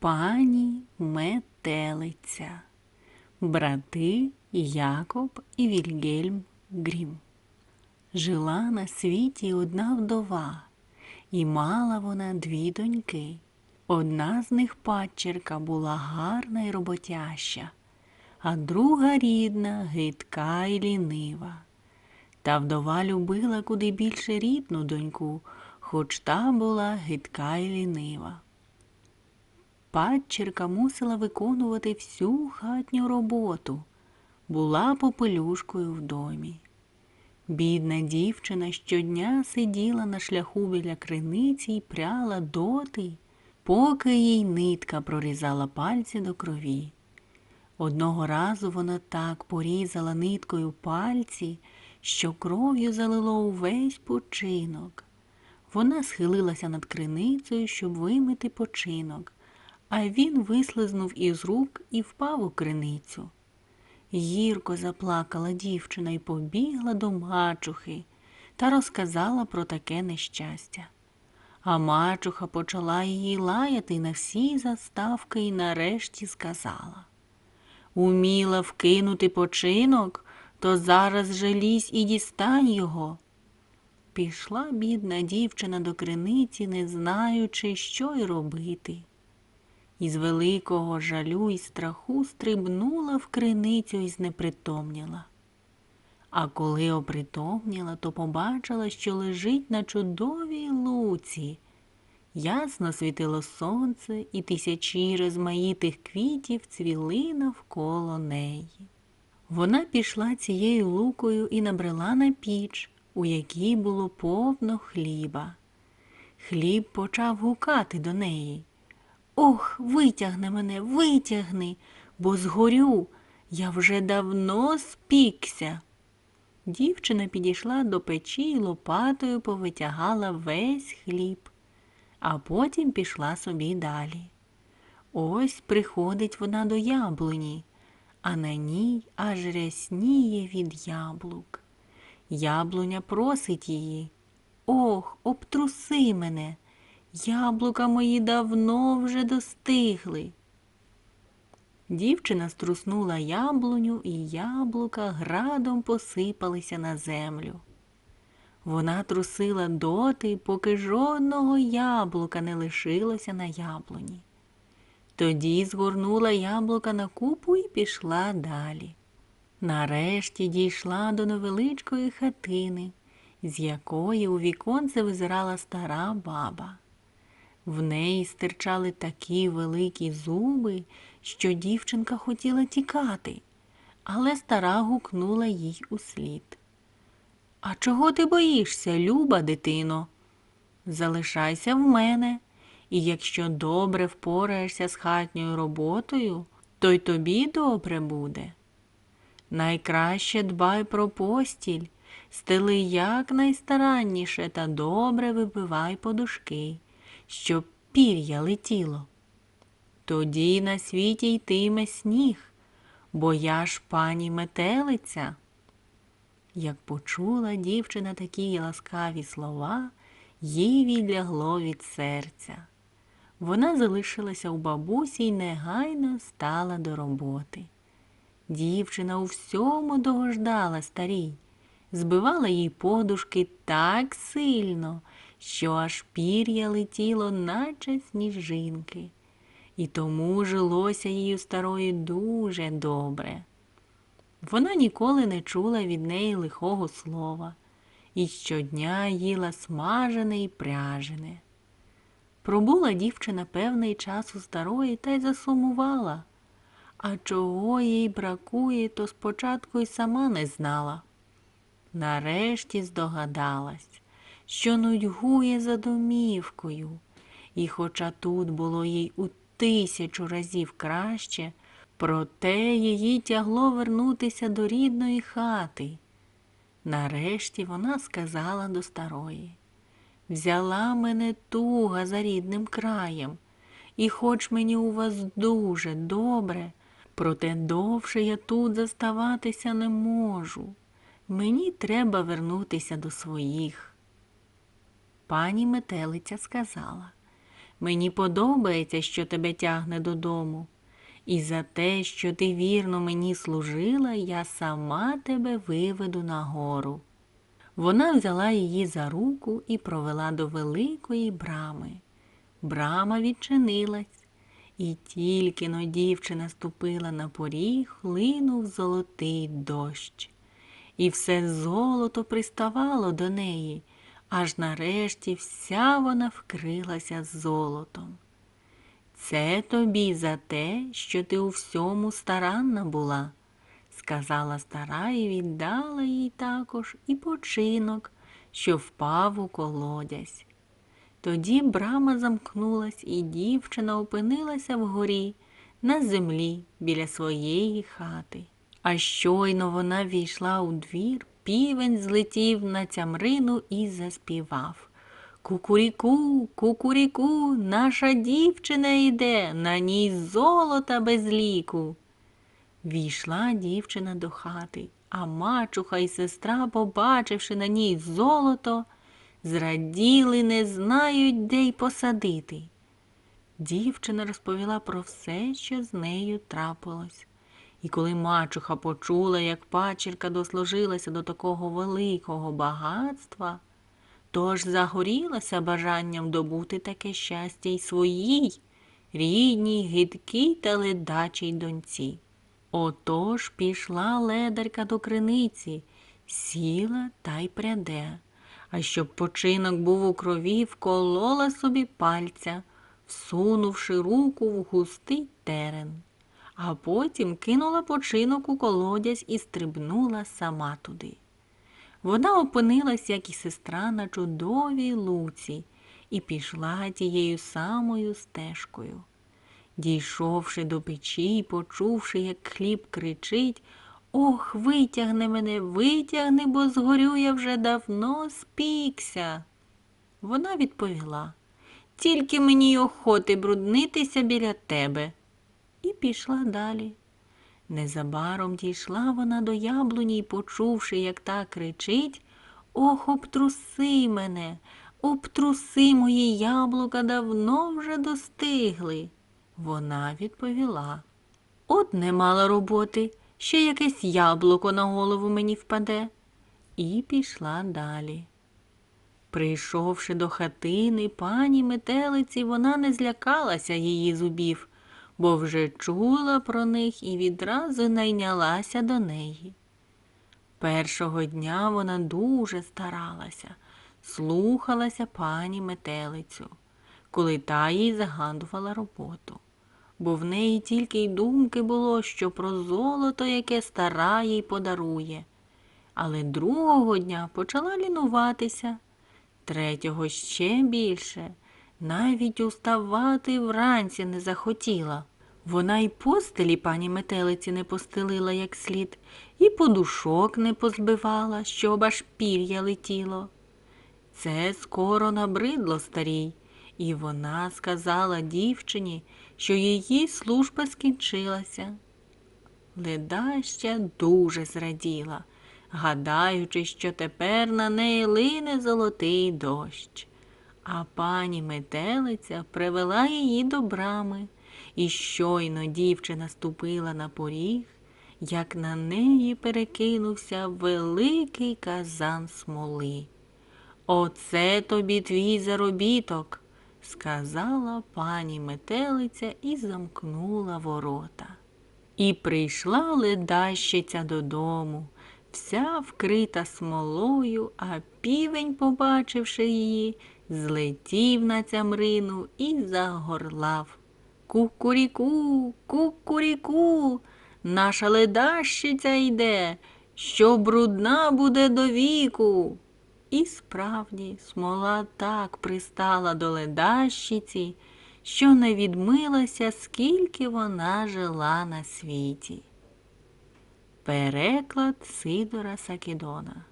Пані метелиця. Брати Якоб і Вільгельм Грім. Жила на світі одна вдова, і мала вона дві доньки. Одна з них падчерка була гарна й роботяща, а друга рідна, гидка й лінива. Та вдова любила куди більше рідну доньку, хоч та була гидка й лінива. Падчерка мусила виконувати всю хатню роботу, була попелюшкою в домі. Бідна дівчина щодня сиділа на шляху біля криниці й пряла доти, поки їй нитка прорізала пальці до крові. Одного разу вона так порізала ниткою пальці, що кров'ю залило увесь починок. Вона схилилася над криницею, щоб вимити починок, а він вислизнув із рук і впав у криницю. Гірко заплакала дівчина і побігла до мачухи та розказала про таке нещастя. А мачуха почала її лаяти на всі заставки і нарешті сказала Уміла вкинути починок, то зараз же лізь і дістань його. Пішла бідна дівчина до криниці, не знаючи, що й робити. Із великого жалю і страху стрибнула в криницю і знепритомніла. А коли опритомніла, то побачила, що лежить на чудовій луці. Ясно світило сонце, і тисячі розмаїтих квітів цвіли навколо неї. Вона пішла цією лукою і набрела на піч, у якій було повно хліба. Хліб почав гукати до неї. Ох, витягни мене, витягни, бо згорю, я вже давно спікся. Дівчина підійшла до печі і лопатою повитягала весь хліб, а потім пішла собі далі. Ось приходить вона до яблуні, а на ній аж рясніє від яблук. Яблуня просить її. Ох, обтруси мене. Яблука мої давно вже достигли. Дівчина струснула яблуню, і яблука градом посипалися на землю. Вона трусила доти, поки жодного яблука не лишилося на яблуні. Тоді згорнула яблука на купу і пішла далі. Нарешті дійшла до невеличкої хатини, з якої у віконце визирала стара баба. В неї стирчали такі великі зуби, що дівчинка хотіла тікати, але стара гукнула їй услід. А чого ти боїшся, люба дитино? Залишайся в мене, і якщо добре впораєшся з хатньою роботою, то й тобі добре буде. Найкраще дбай про постіль, стели якнайстаранніше та добре вибивай подушки щоб пір'я летіло. Тоді на світі йтиме сніг, бо я ж пані метелиця. Як почула дівчина такі ласкаві слова, їй відлягло від серця. Вона залишилася у бабусі й негайно стала до роботи. Дівчина у всьому догождала старій, збивала їй подушки так сильно, що аж пір'я летіло, наче сніжинки, і тому жилося у старої дуже добре. Вона ніколи не чула від неї лихого слова і щодня їла смажене і пряжене. Пробула дівчина певний час у старої та й засумувала, а чого їй бракує, то спочатку й сама не знала. Нарешті здогадалась що нудьгує за домівкою, і, хоча тут було їй у тисячу разів краще, проте її тягло вернутися до рідної хати. Нарешті вона сказала до старої Взяла мене туга за рідним краєм, і хоч мені у вас дуже добре, проте довше я тут заставатися не можу. Мені треба вернутися до своїх. Пані метелиця сказала Мені подобається, що тебе тягне додому. І за те, що ти вірно мені служила, я сама тебе виведу на гору. Вона взяла її за руку і провела до великої брами. Брама відчинилась, і тільки но дівчина ступила на поріг, линув золотий дощ. І все золото приставало до неї, аж нарешті вся вона вкрилася золотом. Це тобі за те, що ти у всьому старанна була, сказала стара і віддала їй також і починок, що впав у колодязь. Тоді брама замкнулась, і дівчина опинилася вгорі, на землі, біля своєї хати. А щойно вона війшла у двір, півень злетів на цямрину і заспівав. Кукуріку, кукуріку, наша дівчина йде, на ній золота без ліку. Війшла дівчина до хати, а мачуха й сестра, побачивши на ній золото, зраділи, не знають, де й посадити. Дівчина розповіла про все, що з нею трапилось. І коли мачуха почула, як пачірка дослужилася до такого великого багатства, тож загорілася бажанням добути таке щастя й своїй рідній, гидкій та ледачій доньці. Отож пішла ледарка до криниці, сіла та й пряде, а щоб починок був у крові, вколола собі пальця, всунувши руку в густий терен, а потім кинула починок у колодязь і стрибнула сама туди. Вона опинилась, як і сестра, на чудовій луці, і пішла тією самою стежкою. Дійшовши до печі й почувши, як хліб кричить Ох, витягни мене, витягни, бо згорю я вже давно спікся. Вона відповіла Тільки мені й охоти бруднитися біля тебе. І пішла далі. Незабаром дійшла вона до яблуні й, почувши, як та кричить Ох, обтруси мене, обтруси мої яблука давно вже достигли. Вона відповіла От не мала роботи, ще якесь яблуко на голову мені впаде. І пішла далі. Прийшовши до хатини пані метелиці, вона не злякалася її зубів, бо вже чула про них і відразу найнялася до неї. Першого дня вона дуже старалася, слухалася пані метелицю, коли та їй загадувала роботу, бо в неї тільки й думки було, що про золото, яке стара їй подарує. Але другого дня почала лінуватися, третього ще більше, навіть уставати вранці не захотіла. Вона й постелі пані метелиці не постелила як слід, і подушок не позбивала, щоб аж пір'я летіло. Це скоро набридло старій, і вона сказала дівчині, що її служба скінчилася. Ледаща дуже зраділа, гадаючи, що тепер на неї лине золотий дощ. А пані метелиця привела її до брами. І щойно дівчина ступила на поріг, як на неї перекинувся великий казан смоли. Оце тобі твій заробіток, сказала пані метелиця і замкнула ворота. І прийшла ледащиця додому, вся вкрита смолою, а півень, побачивши її, злетів на цямрину і загорлав. Кукуріку, кукуріку, наша ледащиця йде, що брудна буде до віку. І справді смола так пристала до ледащиці, що не відмилася, скільки вона жила на світі. Переклад Сидора Сакідона